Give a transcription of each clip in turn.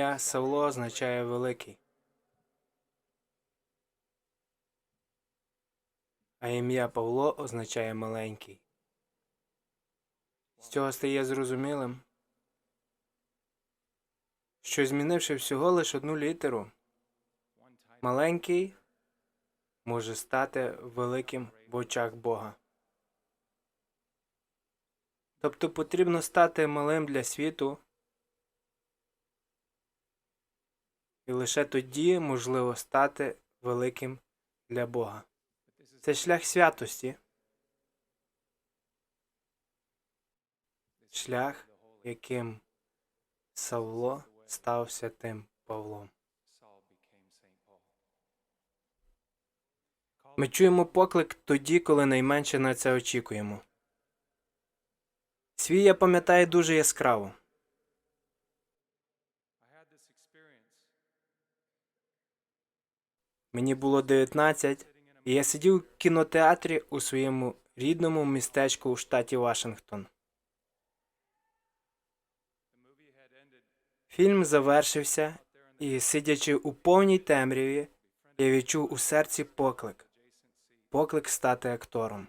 Ім'я Савло означає великий. А ім'я Павло означає маленький. З цього стає зрозумілим, що змінивши всього лиш одну літеру, маленький може стати великим в очах Бога. Тобто потрібно стати малим для світу, і лише тоді можливо стати великим для Бога. Це шлях святості, шлях, яким Савло став святим Павлом. Ми чуємо поклик тоді, коли найменше на це очікуємо. Свій я пам'ятаю дуже яскраво. Мені було 19, і я сидів в кінотеатрі у своєму рідному містечку у штаті Вашингтон. Фільм завершився, і, сидячи у повній темряві, я відчув у серці поклик поклик стати актором.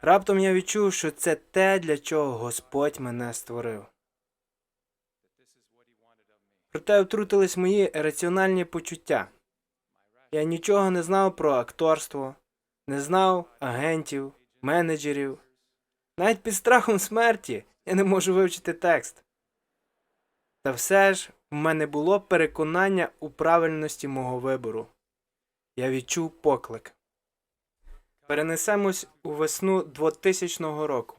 Раптом я відчув, що це те, для чого Господь мене створив. Проте втрутились мої раціональні почуття. Я нічого не знав про акторство, не знав агентів, менеджерів. Навіть під страхом смерті я не можу вивчити текст. Та все ж в мене було переконання у правильності мого вибору. Я відчув поклик. Перенесемось у весну 2000 року.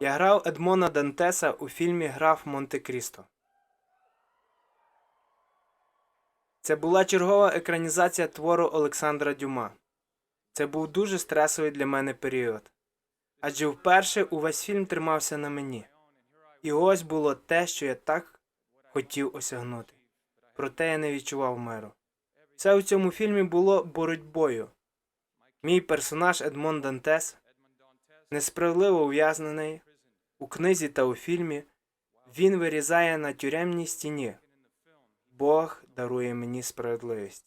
Я грав Едмона Дантеса у фільмі Граф Монте-Крісто. Це була чергова екранізація твору Олександра Дюма. Це був дуже стресовий для мене період. Адже вперше увесь фільм тримався на мені. І ось було те, що я так хотів осягнути. Проте я не відчував миру. Все у цьому фільмі було боротьбою. Мій персонаж Едмон Дантес, несправедливо ув'язнений у книзі та у фільмі, він вирізає на тюремній стіні. Бог дарує мені справедливість.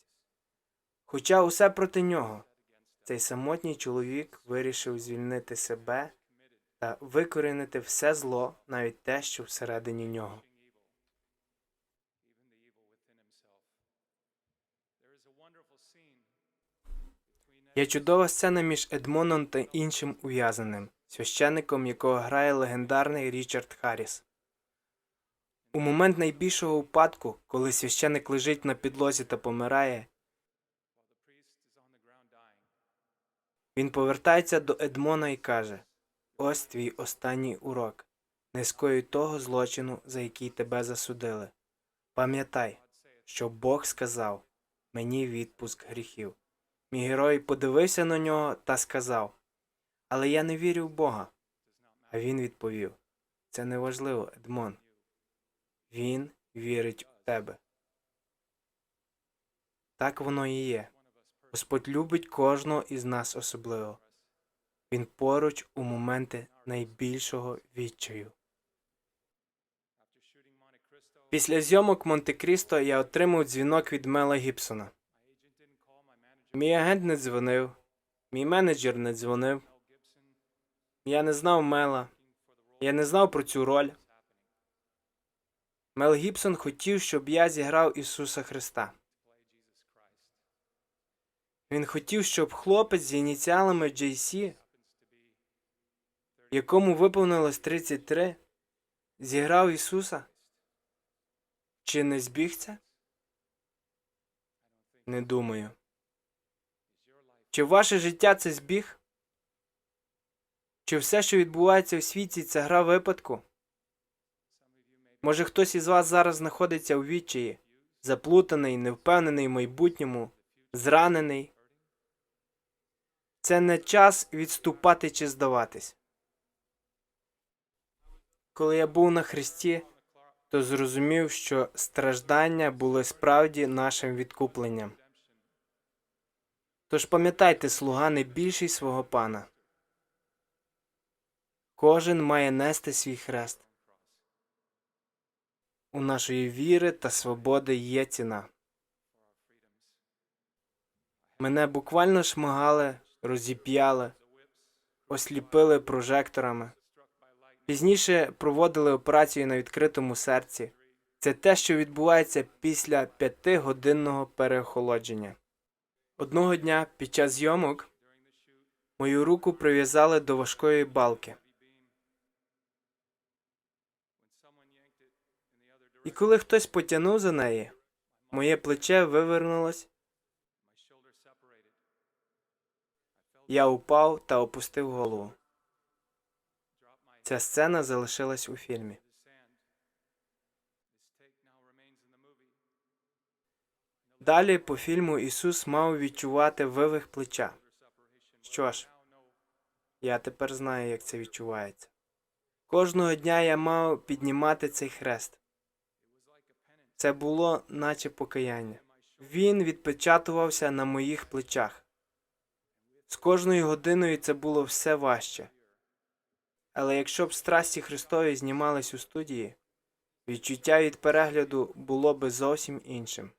Хоча усе проти нього, цей самотній чоловік вирішив звільнити себе та викорінити все зло, навіть те, що всередині нього. Є чудова сцена між Едмоном та іншим ув'язненим, священником, якого грає легендарний Річард Харріс. У момент найбільшого упадку, коли священик лежить на підлозі та помирає, він повертається до Едмона і каже: Ось твій останній урок. Не скоюй того злочину, за який тебе засудили. Пам'ятай, що Бог сказав мені відпуск гріхів. Мій герой подивився на нього та сказав: Але я не вірю в Бога. А він відповів: Це неважливо, Едмон. Він вірить у тебе. Так воно і є. Господь любить кожного із нас особливо. Він поруч у моменти найбільшого відчаю. Після зйомок Монте-Крісто я отримав дзвінок від Мела Гібсона. Мій агент не дзвонив, мій менеджер не дзвонив. Я не знав Мела. Я не знав про цю роль. Мел Гібсон хотів, щоб я зіграв Ісуса Христа. Він хотів, щоб хлопець з ініціалами JC, якому виповнилось 33, зіграв Ісуса. Чи не збіг це? Не думаю. Чи ваше життя це збіг? Чи все, що відбувається у світі, це гра випадку? Може, хтось із вас зараз знаходиться у відчаї, заплутаний, невпевнений в майбутньому, зранений. Це не час відступати чи здаватись. Коли я був на Христі, то зрозумів, що страждання були справді нашим відкупленням. Тож пам'ятайте, слуга не більший свого пана. Кожен має нести свій хрест. У нашої віри та свободи є ціна. Мене буквально шмагали, розіп'яли, осліпили прожекторами. Пізніше проводили операцію на відкритому серці. Це те, що відбувається після п'ятигодинного переохолодження. Одного дня під час зйомок мою руку прив'язали до важкої балки. І коли хтось потягнув за неї, моє плече вивернулось, я упав та опустив голову. Ця сцена залишилась у фільмі. Далі по фільму Ісус мав відчувати вивих плеча. Що ж, я тепер знаю, як це відчувається. Кожного дня я мав піднімати цей хрест. Це було наче покаяння. Він відпечатувався на моїх плечах. З кожною годиною це було все важче. Але якщо б страсті Христові знімались у студії, відчуття від перегляду було би зовсім іншим.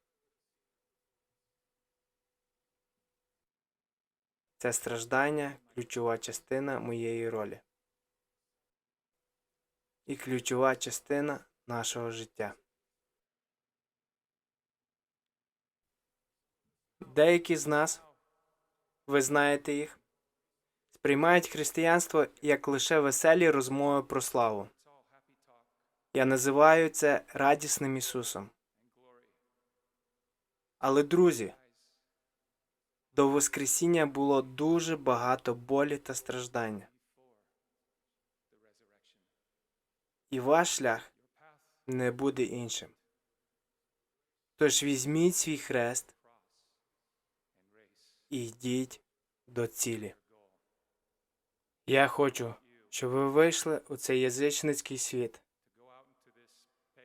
Це страждання ключова частина моєї ролі. І ключова частина нашого життя. Деякі з нас, ви знаєте їх, сприймають християнство як лише веселі розмови про славу. Я називаю це радісним Ісусом. Але, друзі, до Воскресіння було дуже багато болі та страждання. І ваш шлях не буде іншим. Тож візьміть свій хрест і йдіть до цілі. Я хочу, щоб ви вийшли у цей язичницький світ.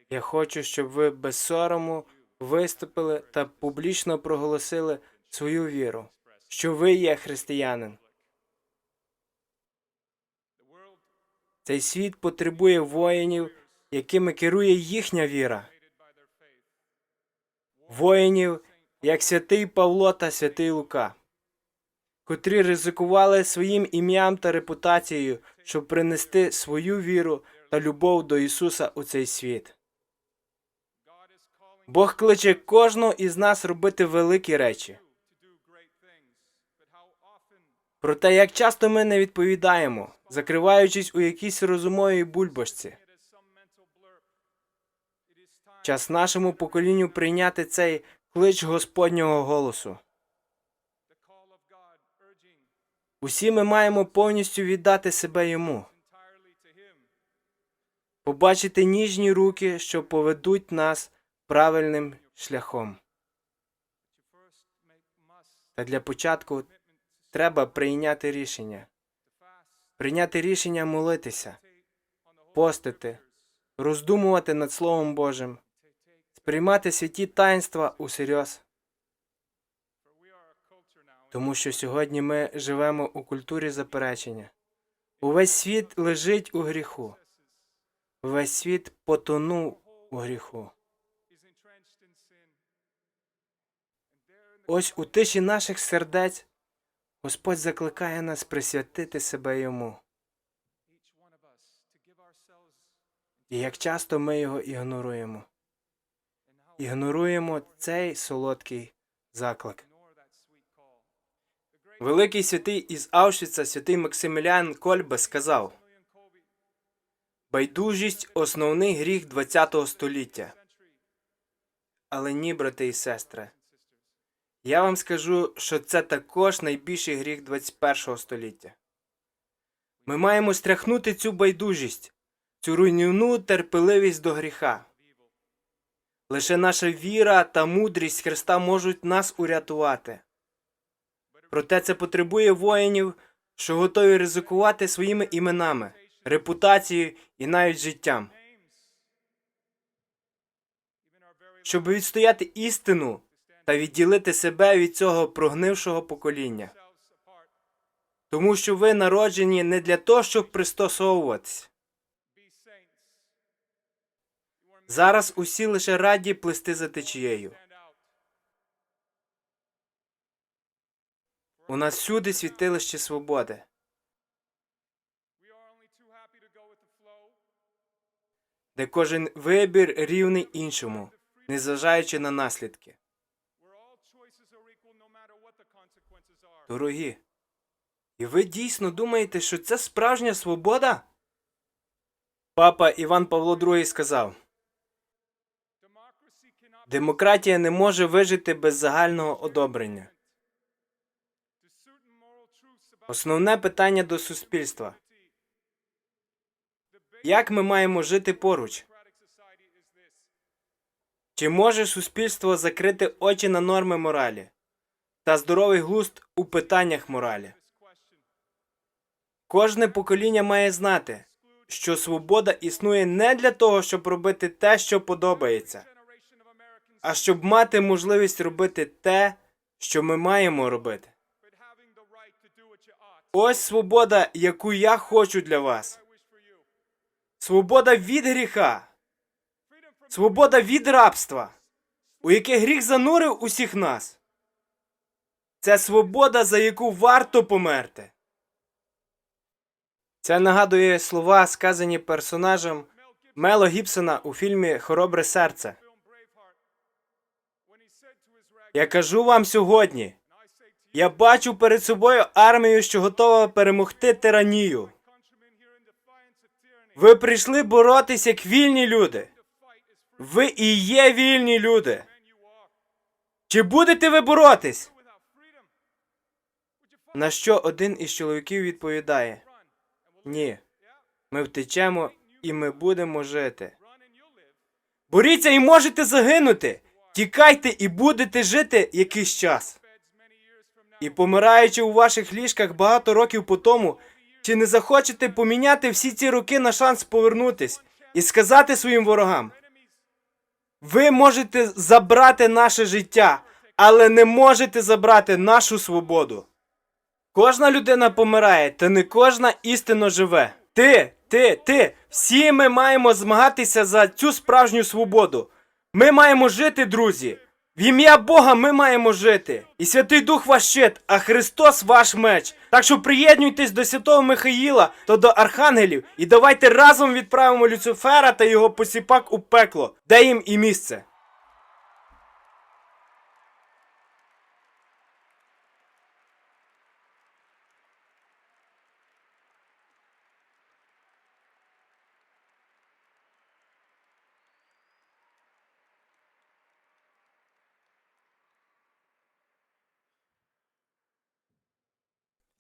Я хочу, щоб ви без сорому виступили та публічно проголосили свою віру, що ви є християнин. Цей світ потребує воїнів, якими керує їхня віра. Воїнів, як святий Павло та святий Лука, котрі ризикували своїм ім'ям та репутацією, щоб принести свою віру та любов до Ісуса у цей світ. Бог кличе кожного із нас робити великі речі. Проте як часто ми не відповідаємо, закриваючись у якійсь розумовій бульбашці. Час нашому поколінню прийняти цей клич Господнього голосу. Усі ми маємо повністю віддати себе йому, побачити ніжні руки, що поведуть нас правильним шляхом. Та для початку треба прийняти рішення. Прийняти рішення молитися, постити, роздумувати над Словом Божим, сприймати святі таїнства усерйоз. Тому що сьогодні ми живемо у культурі заперечення. Увесь світ лежить у гріху. Весь світ потонув у гріху. Ось у тиші наших сердець Господь закликає нас присвятити себе йому. І як часто ми його ігноруємо. Ігноруємо цей солодкий заклик. Великий святий із Аушвіца, святий Максимілян Кольбе сказав Байдужість основний гріх ХХ століття. Але ні, брати і сестри. Я вам скажу, що це також найбільший гріх 21 століття. Ми маємо стряхнути цю байдужість, цю руйнівну терпеливість до гріха. Лише наша віра та мудрість Христа можуть нас урятувати. Проте це потребує воїнів, що готові ризикувати своїми іменами, репутацією і навіть життям. Щоб відстояти істину та відділити себе від цього прогнившого покоління. Тому що ви народжені не для того, щоб пристосовуватись. Зараз усі лише раді плисти за течією. У нас всюди світилище свободи. де кожен вибір рівний іншому, незважаючи на наслідки. Дорогі, і ви дійсно думаєте, що це справжня свобода? Папа Іван Павло II сказав: Демократія не може вижити без загального одобрення. Основне питання до суспільства. Як ми маємо жити поруч? Чи може суспільство закрити очі на норми моралі та здоровий глузд у питаннях моралі? Кожне покоління має знати, що свобода існує не для того, щоб робити те, що подобається, а щоб мати можливість робити те, що ми маємо робити. Ось свобода, яку я хочу для вас. Свобода від гріха, свобода від рабства, у яке гріх занурив усіх нас. Це свобода, за яку варто померти. Це нагадує слова, сказані персонажем Мело Гібсона у фільмі Хоробре серце. Я кажу вам сьогодні. Я бачу перед собою армію, що готова перемогти тиранію. Ви прийшли боротися як вільні люди. Ви і є вільні люди. Чи будете ви боротись? На що один із чоловіків відповідає: Ні, ми втечемо і ми будемо жити. Боріться і можете загинути. Тікайте і будете жити якийсь час. І помираючи у ваших ліжках багато років по тому, чи не захочете поміняти всі ці роки на шанс повернутись і сказати своїм ворогам: ви можете забрати наше життя, але не можете забрати нашу свободу. Кожна людина помирає, та не кожна істинно живе. Ти, ти, ти, всі ми маємо змагатися за цю справжню свободу. Ми маємо жити, друзі. В ім'я Бога ми маємо жити. І Святий Дух ваш щит, а Христос ваш меч. Так що приєднуйтесь до святого Михаїла та до архангелів і давайте разом відправимо Люцифера та його посіпак у пекло, де їм і місце.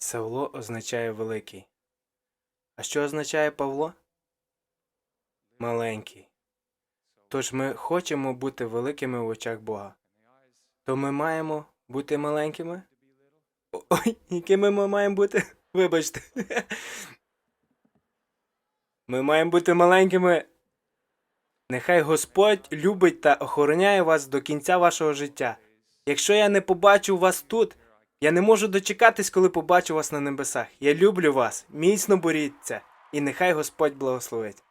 Савло означає великий. А що означає Павло? Маленький. Тож ми хочемо бути великими в очах Бога. То ми маємо бути маленькими? Ой, якими ми маємо бути? Вибачте. Ми маємо бути маленькими. Нехай Господь любить та охороняє вас до кінця вашого життя. Якщо я не побачу вас тут, я не можу дочекатись, коли побачу вас на небесах. Я люблю вас, міцно боріться, і нехай Господь благословить.